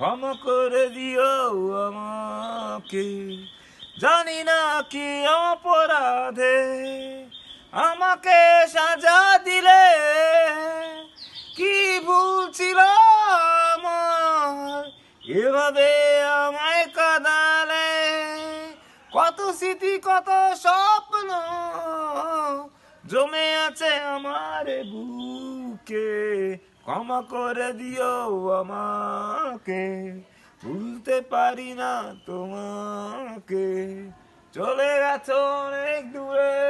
ক্ষমা করে দিও আমাকে। জানি না কি অপরাধে আমাকে সাজা দিলে। কি ভুলছিল আমার? এভাবে আমায় কাদালে কত স্মৃতি, কত স্বপ্ন জমে আছে আমার বুকে। ক্ষমা করে দিও আমাকে। ভুলতে পারি না তোমাকে। চলে গেছো অনেক দূরে।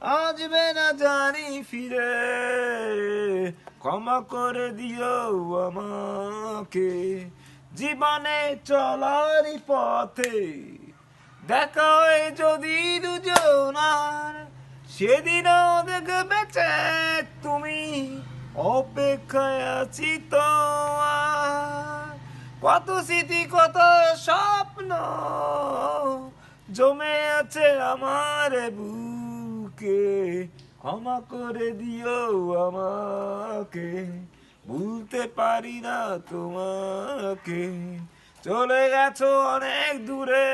আসবে না জানি ফিরে। ক্ষমা করে দিও আমাকে। জীবনে চলারই পথে দেখা হয় যদি দুজনার। সেদিনও দেখবে অপেক্ষায় আছি তো কত স্মৃতি, কত স্বপ্ন জমে আছে আমার বুকে। ক্ষমা করে দিও আমাকে, ভুলতে পারি না তোমাকে। চলে গেছো অনেক দূরে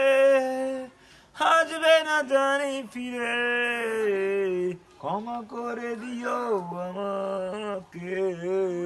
আসবে না জানি ফিরে। ক্ষমা করে দিও আমাকে